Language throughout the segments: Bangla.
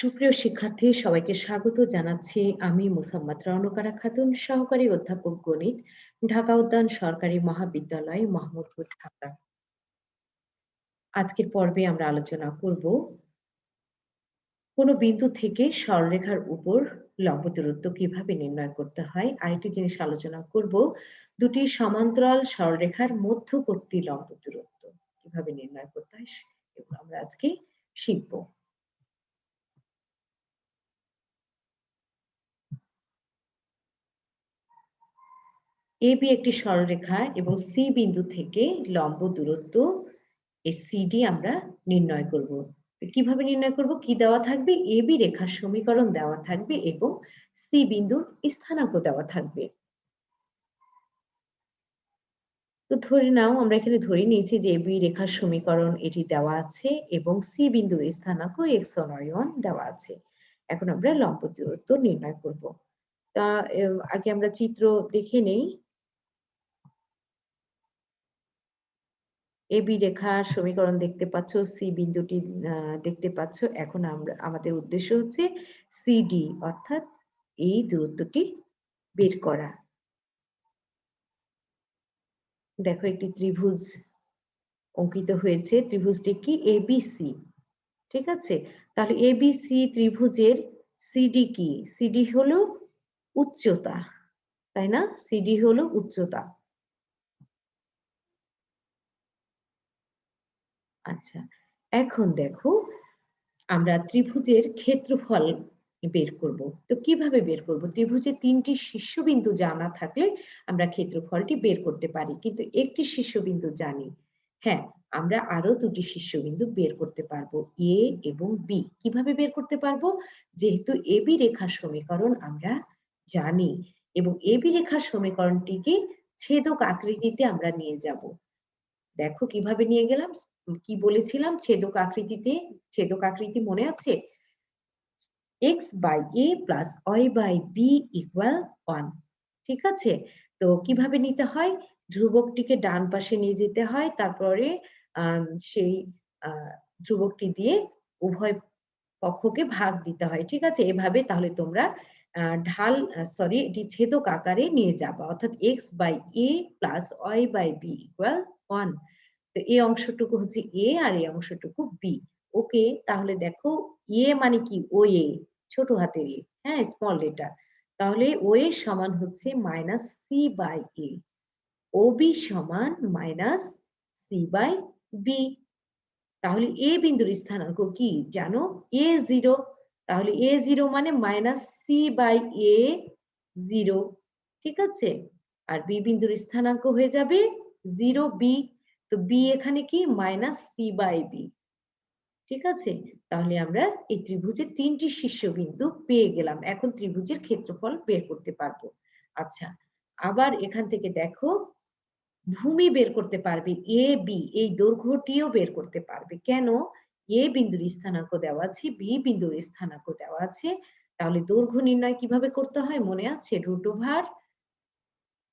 সুপ্রিয় শিক্ষার্থী, সবাইকে স্বাগত জানাচ্ছি আমি মুসাম্মদ রনকারা খাতুন, সহকারী অধ্যাপক গণিত, ঢাকা উদ্যান সরকারি মহাবিদ্যালয় মোহাম্মদপুর ঢাকা। আজকের পর্বে আমরা আলোচনা করব, কোনো বিন্দু থেকে সরলরেখার উপর লম্ব দূরত্ব কীভাবে নির্ণয় করতে হয়? আরেকটি জিনিস আলোচনা করব, দুটি সমান্তরাল সরলরেখার মধ্যবর্তী লম্ব দূরত্ব কীভাবে নির্ণয় করতে হয় এগুলো আমরা আজকে শিখব। এবি একটি সরলরেখা এবং সি বিন্দু থেকে লম্ব দূরত্ব এই সিডি আমরা নির্ণয় করব। কীভাবে নির্ণয় করব? কি দেওয়া থাকবে? এবি রেখার সমীকরণ দেওয়া থাকবে এবং সি বিন্দুর স্থানাঙ্ক দেওয়া থাকবে। তো ধরে নাও, আমরা এখানে ধরে নিয়েছি যে এবি রেখার সমীকরণ এটি দেওয়া আছে এবং সি বিন্দুর স্থানাঙ্ক এক্স ওয়ান দেওয়া আছে। এখন আমরা লম্ব দূরত্ব নির্ণয় করব। তা আগে আমরা চিত্র দেখে নেই। এবি রেখার সমীকরণ দেখতে পাচ্ছ সি বিন্দুটি দেখতে পাচ্ছ। এখন আমরা, আমাদের উদ্দেশ্য হচ্ছে সিডি অর্থাৎ এই দূরত্বটি বের করা। দেখো একটি ত্রিভুজ অঙ্কিত হয়েছে, ত্রিভুজটি কি? এবিসি ঠিক আছে? তাহলে এবিসি ত্রিভুজের সিডি কি? সিডি হলো উচ্চতা, তাই না? সিডি হলো উচ্চতা। আচ্ছা এখন দেখো আমরা ত্রিভুজের ক্ষেত্রফল বের করব। তো কীভাবে বের করব? ত্রিভুজের তিনটি শীর্ষবিন্দু জানা থাকলে আমরা ক্ষেত্রফলটি বের করতে পারি। কিন্তু একটি শীর্ষবিন্দু জানি হ্যাঁ আমরা আরও দুটি শীর্ষবিন্দু বের করতে পারব, এ এবং বি। কীভাবে বের করতে পারব? যেহেতু এ, বি রেখার সমীকরণ আমরা জানি এবং এ, বি রেখার সমীকরণটিকে ছেদক আকৃতিতে আমরা নিয়ে যাব। দেখো কীভাবে নিয়ে গেলাম, কি বলেছিলাম, ছেদক আকৃতিতে, ছেদক আকৃতি মনে আছে? X by A plus Y by B equal one ঠিক আছে? তো কীভাবে নিতে হয়? ধ্রুবকটিকে ডান পাশে নিয়ে যেতে হয়, তারপরে সেই ধ্রুবকটি দিয়ে উভয় পক্ষকে ভাগ দিতে হয়, ঠিক আছে? এভাবে তাহলে তোমরা ঢাল সরি এটি ছেদক আকারে নিয়ে যাবা, অর্থাৎ X by A plus Y by B equal one তো এই অংশটুকু হচ্ছে এ আর এই অংশটুকু বি। ওকে, তাহলে দেখো এ মানে কি? ও এ, ছোট হাতের এ হ্যাঁ স্মল লেটার তাহলে ও এ সমান হচ্ছে minus C by A O B সমান মাইনাস সি বাই বি তাহলে এ বিন্দুর স্থানাঙ্ক কি? জানো? এ জিরো তাহলে এ জিরো মানে minus C by A zero ঠিক আছে? আর বি বিন্দুর স্থানাঙ্ক হয়ে যাবে জিরো বি তো বি এখানে কি? মাইনাস সি বাই বি ঠিক আছে? তাহলে আমরা এই ত্রিভুজের তিনটি শীর্ষবিন্দু পেয়ে গেলাম। এখন ত্রিভুজের ক্ষেত্রফল বের করতে পারব। আচ্ছা আবার এখান থেকে দেখো, ভূমি বের করতে পারবে এ বি এই দৈর্ঘ্যটিও বের করতে পারবে। কেন? এ বিন্দুর স্থানাঙ্ক দেওয়া আছে বি বিন্দুর স্থানাঙ্ক দেওয়া আছে। তাহলে দৈর্ঘ্য নির্ণয় কীভাবে করতে হয়? মনে আছে? রুট ওভার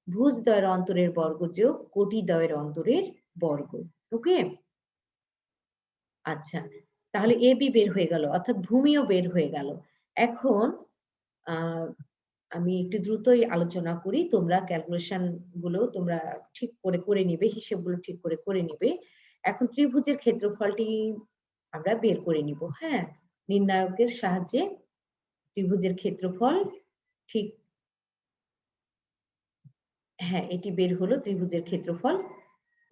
ভুজ দয়ের অন্তরের বর্গ যোগ কোটি দয়ের অন্তরের বর্গ, ওকে? আচ্ছা তাহলে এ বি বের হয়ে গেল, অর্থাৎ ভূমিও বের হয়ে গেল। এখন আমি একটু দ্রুতই আলোচনা করি, তোমরা ক্যালকুলেশনগুলো তোমরা ঠিক করে করে নিবে, হিসেবগুলো ঠিক করে করে নিবে। এখন ত্রিভুজের ক্ষেত্রফলটি আমরা বের করে নিব হ্যাঁ? নির্ণায়কের সাহায্যে ত্রিভুজের ক্ষেত্রফল ঠিক হ্যাঁ এটি বের হলো ত্রিভুজের ক্ষেত্রফল।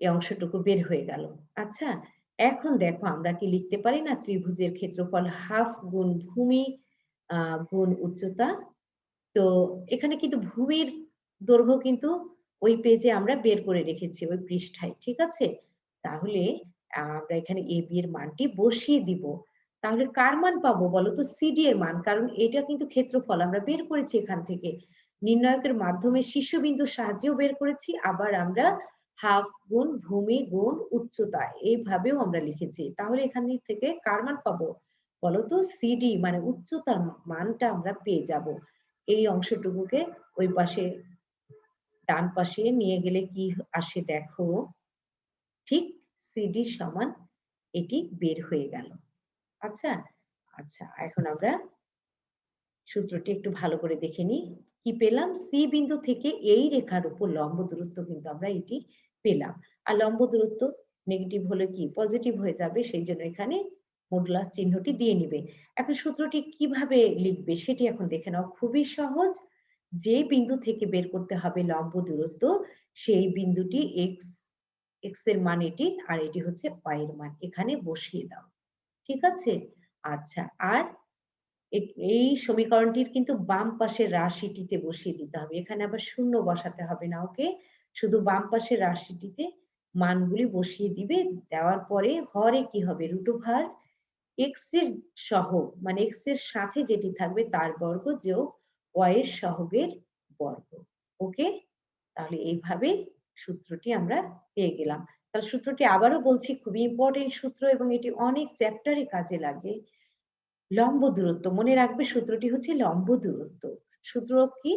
এই অংশটুকু বের হয়ে গেল। আচ্ছা এখন দেখো আমরা কি লিখতে পারি না? ত্রিভুজের ক্ষেত্রফল হাফ গুণ ভূমি গুণ উচ্চতা। তো এখানে কিন্তু ভূমির দৈর্ঘ্য কিন্তু ওই পেজে আমরা বের করে রেখেছি, ওই পৃষ্ঠায়, ঠিক আছে? তাহলে আমরা এখানে এ, বি এর মানটি বসিয়ে দিব। তাহলে কার মান পাবো বলো তো? সিডি এর মান, কারণ এটা কিন্তু ক্ষেত্রফল। আমরা বের করেছি এখান থেকে। নির্ণায়কের মাধ্যমে শীর্ষবিন্দুর সাহায্যেও বের করেছি, আবার আমরা হাফ গুণ ভূমি গুণ উচ্চতা, এইভাবেও আমরা লিখেছি। তাহলে এখান থেকে কার মান পাবো? বলতো সিডি মানে উচ্চতার মানটা আমরা পেয়ে যাব। এই অংশটুকুকে ওই পাশে, ডান পাশে নিয়ে গেলে কি আসে দেখো? ঠিক সিডি সমান এটি বের হয়ে গেল। আচ্ছা? আচ্ছা এখন আমরা সূত্রটি একটু ভালো করে দেখে নিই। কি পেলাম? সি বিন্দু থেকে এই রেখার উপর লম্ব দূরত্ব কিন্তু আমরা এটি পেলাম। আর লম্ব দূরত্ব নেগেটিভ হলে কি? পজিটিভ হয়ে যাবে, সেই জন্য এখানে মডুলাস চিহ্নটি দিয়ে নিবে। এখন সূত্রটি কীভাবে লিখবে সেটি এখন দেখে নাও। খুবই সহজ। যে বিন্দু থেকে বের করতে হবে লম্ব দূরত্ব, সেই বিন্দুটি এক্স এক্সের মান এটি, আর এটি হচ্ছে ওয়াই এর মান। এখানে বসিয়ে দাও। ঠিক আছে? আচ্ছা আর এই সমীকরণটির কিন্তু বাম পাশের রাশিটিতে বসিয়ে দিতে হবে। এখানে আবার শূন্য বসাতে হবে না, ওকে? শুধু বাম পাশের রাশিটিতে মানগুলি বসিয়ে দিবে। দেওয়ার পরে হরে কি হবে? রুট ওভার এক্সের সহ মানে এক্সের সাথে যেটি থাকবে তার বর্গ যোগ ওয়াই এর সহগের বর্গ। ওকে তাহলে এইভাবে সূত্রটি আমরা পেয়ে গেলাম। তাহলে সূত্রটি আবারও বলছি, খুবই ইম্পর্টেন্ট সূত্র এবং এটি অনেক চ্যাপ্টারে কাজে লাগে। লম্ব দূরত্ব, মনে রাখবে সূত্রটি হচ্ছে লম্ব দূরত্ব। সূত্র কি?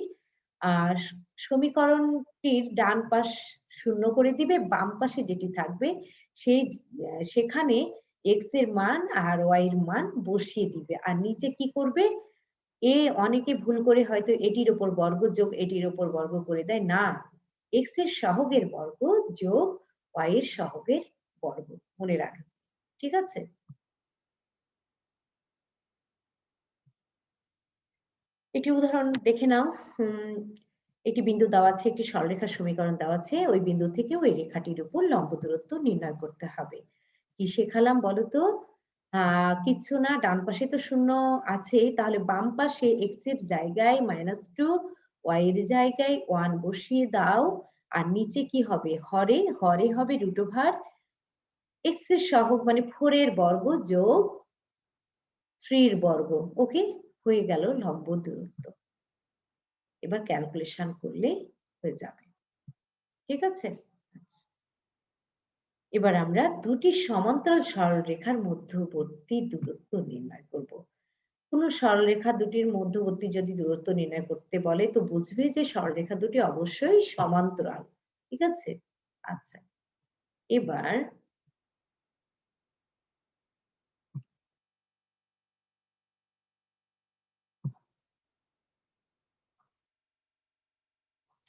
সমীকরণটির ডান পাশ শূন্য করে দিবে, বাম পাশে যেটি থাকবে সেই সেখানে এক্সের মান আর ওয়াই এর মান বসিয়ে দিবে। আর নিচে কি করবে? এ অনেকে ভুল করে হয়তো এটির ওপর বর্গ যোগ এটির ওপর বর্গ করে দেয়। না এক্সের সহগের বর্গ যোগ ওয়াই এর সহগের বর্গ। মনে রাখবে। ঠিক আছে? একটি উদাহরণ দেখে নাও। একটি বিন্দু দেওয়া আছে, একটি সরলরেখার সমীকরণ দেওয়া আছে। ওই বিন্দু থেকে ওই রেখাটির উপর লম্ব দূরত্ব নির্ণয় করতে হবে। কি শেখালাম বলতো আহ কিচ্ছু না, ডান পাশে তো শূন্য আছে। তাহলে বাম পাশে এক্সের জায়গায় মাইনাস টু ওয়াই এর জায়গায় ওয়ান বসিয়ে দাও। আর নিচে কি হবে? হরে হরে হবে রুট ওভার এক্সের সহগ মানে ফোর এর বর্গ যোগ থ্রির বর্গ ওকে হয়ে গেল লম্ব দূরত্ব। এবার ক্যালকুলেশন করলে হয়ে যাবে। ঠিক আছে। এবার আমরা দুটি সমান্তরাল সরলরেখার মধ্যবর্তী দূরত্ব নির্ণয় করব। কোন সরলরেখা দুটির মধ্যবর্তী যদি দূরত্ব নির্ণয় করতে বলে, তো বুঝবে যে সরলরেখা দুটি অবশ্যই সমান্তরাল। ঠিক আছে? আচ্ছা। এবার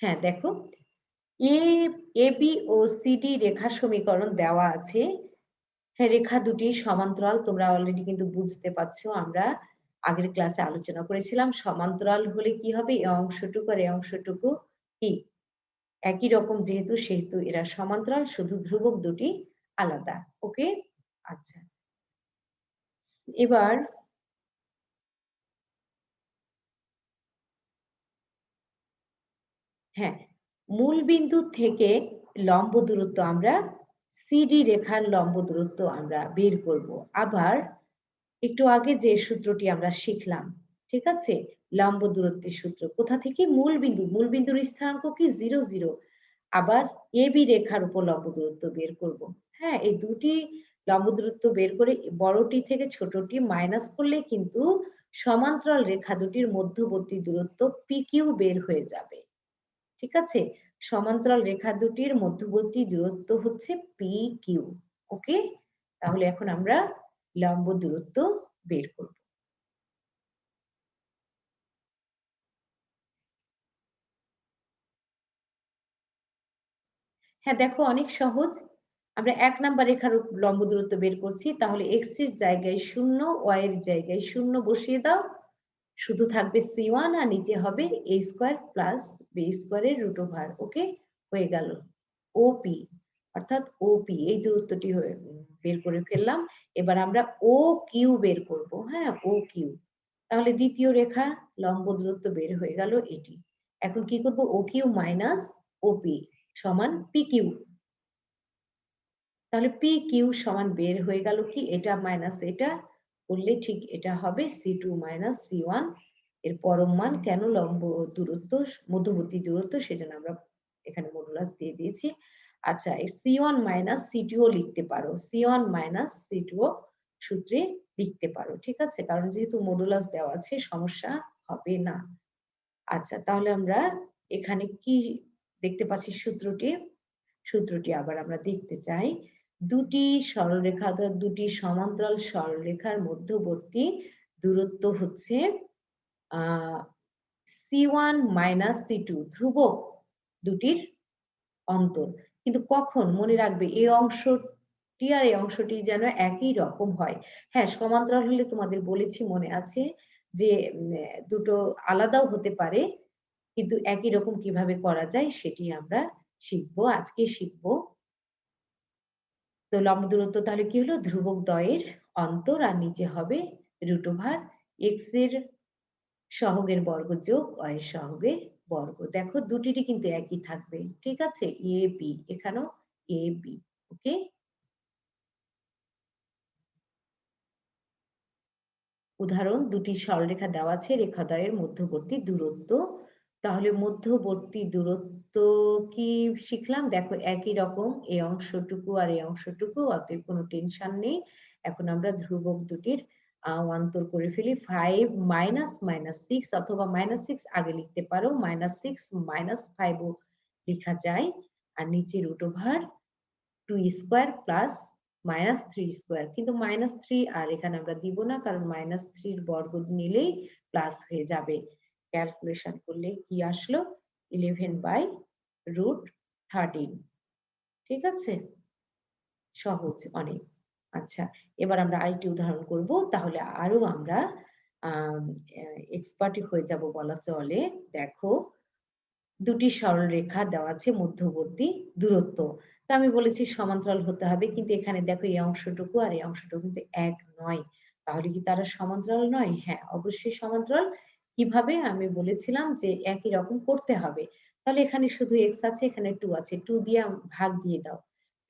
হ্যাঁ দেখো। এ এ বি ও সিডি রেখা সমীকরণ দেওয়া আছে। হ্যাঁ রেখা দুটি সমান্তরাল, তোমরা অলরেডি কিন্তু বুঝতে পারছ। আমরা আগের ক্লাসে আলোচনা করেছিলাম, সমান্তরাল হলে কি হবে? এই অংশটুকু আর এই অংশটুকু কি একই রকম যেহেতু, সেহেতু এরা সমান্তরাল, শুধু ধ্রুবক দুটি আলাদা। ওকে আচ্ছা। এবার হ্যাঁ মূল বিন্দু থেকে লম্ব দূরত্ব আমরা সিডি রেখার লম্ব দূরত্ব আমরা বের করব। আবার একটু আগে যে সূত্রটি আমরা শিখলাম, ঠিক আছে? লম্ব দূরত্বের সূত্র। কোথা থেকে? মূল বিন্দু মূল বিন্দুর স্থানাঙ্ক কি? Zero zero. আবার এ বি রেখার উপর লম্ব দূরত্ব বের করব। হ্যাঁ এই দুটি লম্ব দূরত্ব বের করে বড়টি থেকে ছোটটি মাইনাস করলে কিন্তু সমান্তরাল রেখা দুটির মধ্যবর্তী দূরত্ব পি কিউ বের হয়ে যাবে। ঠিক আছে? সমান্তরাল রেখা দুটির মধ্যবর্তী দূরত্ব হচ্ছে পি কিউ ওকে তাহলে এখন আমরা লম্ব দূরত্ব বের করব। হ্যাঁ দেখো অনেক সহজ। আমরা এক নাম্বার রেখার লম্ব দূরত্ব বের করছি, তাহলে এক্সের জায়গায় শূন্য ওয়াই এর জায়গায় শূন্য বসিয়ে দাও। শুধু থাকবে সি ওয়ান আর নিচে হবে এ স্কোয়ার প্লাস বি স্কোয়ারের রুট ওভার ওকে হয়ে গেল। ওপি অর্থাৎ ওপি এই দূরত্বটি বের করে ফেললাম। এবার আমরা ও কিউ বের করব হ্যাঁ? ও কিউ তাহলে দ্বিতীয় রেখা, লম্ব দূরত্ব বের হয়ে গেল এটি। এখন কি করব? ও কিউ মাইনাস ওপি সমান পি কিউ তাহলে পি কিউ সমান বের হয়ে গেল কি? এটা মাইনাস এটা, করলে ঠিক এটা হবে C two minus C one এর পরম মান কেন লম্ব দূরত্ব, মধ্যবর্তী দূরত্ব সেজন্য আমরা এখানে মডুলাস দিয়ে দিয়েছি। আচ্ছা এই C one minus C two লিখতে পারো। C one minus C two সূত্রে লিখতে পারো, ঠিক আছে? কারণ যেহেতু মডুলাস দেওয়া আছে, সমস্যা হবে না। আচ্ছা তাহলে আমরা এখানে কি দেখতে পাচ্ছি সূত্রটি? সূত্রটি আবার আমরা দেখতে চাই। দুটি সরলরেখা অর্থাৎ দুটি সমান্তরাল সরলরেখার মধ্যবর্তী দূরত্ব হচ্ছে C one minus C two ধ্রুবক দুটির অন্তর। কিন্তু কখন? মনে রাখবে, এই অংশটি আর এই অংশটি যেন একই রকম হয়। হ্যাঁ সমান্তরাল হলে তোমাদের বলেছি, মনে আছে যে দুটো আলাদাও হতে পারে, কিন্তু একই রকম কীভাবে করা যায় সেটি আমরা শিখব, আজকে শিখব। তো লম্ব দূরত্ব তাহলে কি হলো? ধ্রুবক দয়ের অন্তর আর নিচে হবে রুট ওভার এক্সের সহগের বর্গ যোগ অয়ের সহগের বর্গ। দেখো দুটিরই কিন্তু একই থাকবে, ঠিক আছে? এ বি এখানেও এ বি ওকে উদাহরণ, দুটি সরলরেখা দেওয়া আছে, রেখাদ্বয়ের মধ্যবর্তী দূরত্ব। তাহলে মধ্যবর্তী দূরত্ব কি শিখলাম? দেখো একই রকম এই অংশটুকু আর এই অংশটুকু, অতএব কোনো টেনশন নেই। এখন আমরা ধ্রুবক দুটির অন্তর করে ফেলি। ফাইভ মাইনাস মাইনাস সিক্স অথবা মাইনাস সিক্স আগে লিখতে পারো। মাইনাস সিক্স মাইনাস ফাইভও লেখা যায়। আর নিচে root over two square plus minus three square কিন্তু মাইনাস থ্রি আর এখানে আমরা দিব না, কারণ মাইনাস থ্রির বর্গ নিলেই প্লাস হয়ে যাবে। ক্যালকুলেশন করলে কি আসলো? ইলেভেন বাই রুট থার্টিন ঠিক আছে? সহজ, অনেক। আচ্ছা এবার আমরা আরেকটি উদাহরণ করব। তাহলে আরও আমরা এক্সপার্টি হয়ে যাব বলা চলে। দেখো, দুটি সরল রেখা দেওয়া আছে মধ্যবর্তী দূরত্ব। তা আমি বলেছি সমান্তরাল হতে হবে, কিন্তু এখানে দেখো এই অংশটুকু আর এই অংশটুকু কিন্তু এক নয়। তাহলে কি তারা সমান্তরাল নয়? হ্যাঁ অবশ্যই সমান্তরাল। কীভাবে? আমি বলেছিলাম যে একই রকম করতে হবে। তাহলে এখানে শুধু এক্স আছে, এখানে টু আছে। টু দিয়ে ভাগ দিয়ে দাও।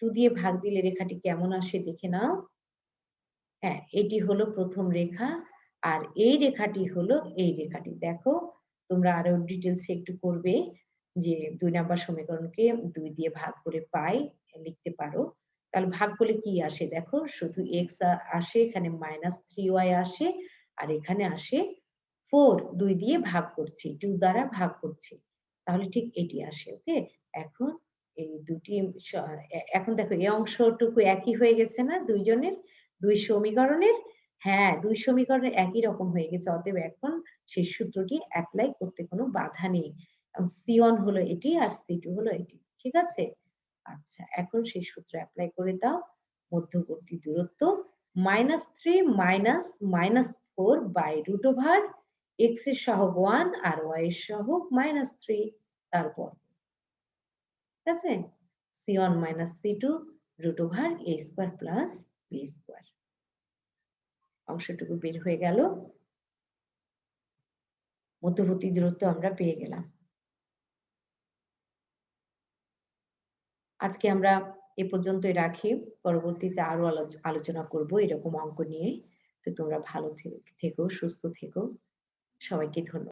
টু দিয়ে ভাগ দিলে রেখাটি কেমন আসে দেখে নাও। হ্যাঁ এটি হলো প্রথম রেখা আর এই রেখাটি হলো এই রেখাটি। দেখো, তোমরা আরও ডিটেলস একটু করবে যে দুই নাম্বার সমীকরণকে দুই দিয়ে ভাগ করে পাই, লিখতে পারো। তাহলে ভাগ করলে কি আসে? দেখো, শুধু এক্স আসে, এখানে মাইনাস থ্রি ওয়াই আসে আর এখানে আসে ফোর দুই দিয়ে ভাগ করছি টু দ্বারা ভাগ করছি। তাহলে ঠিক এটি আসে ওকে এখন এই দুটি এখন দেখো এই অংশটুকু একই হয়ে গেছে না দুইজনের? দুই সমীকরণের? হ্যাঁ দুই সমীকরণের একই রকম হয়ে গেছে, অতএব এখন সেই সূত্রটি অ্যাপ্লাই করতে কোনো বাধা নেই। সি ওয়ান হলো এটি আর সি টু হলো এটি, ঠিক আছে? আচ্ছা এখন সেই সূত্র অ্যাপ্লাই করে দাও, মধ্যবর্তী দূরত্ব minus three minus minus four by root over এক্সের সহগ ওয়ান আর ওয়াই এর সহগ মাইনাস থ্রি তারপর ঠিক আছে? C one minus C two root over A square plus B square অংশটুকু বের হয়ে গেল। মধ্যবর্তী দূরত্ব আমরা পেয়ে গেলাম। আজকে আমরা এ পর্যন্তই রাখি। পরবর্তীতে আরও আলোচনা করব এরকম অঙ্ক নিয়ে। তো তোমরা ভালো থেকো, সুস্থ থেকো। সবাইকে ধন্যবাদ।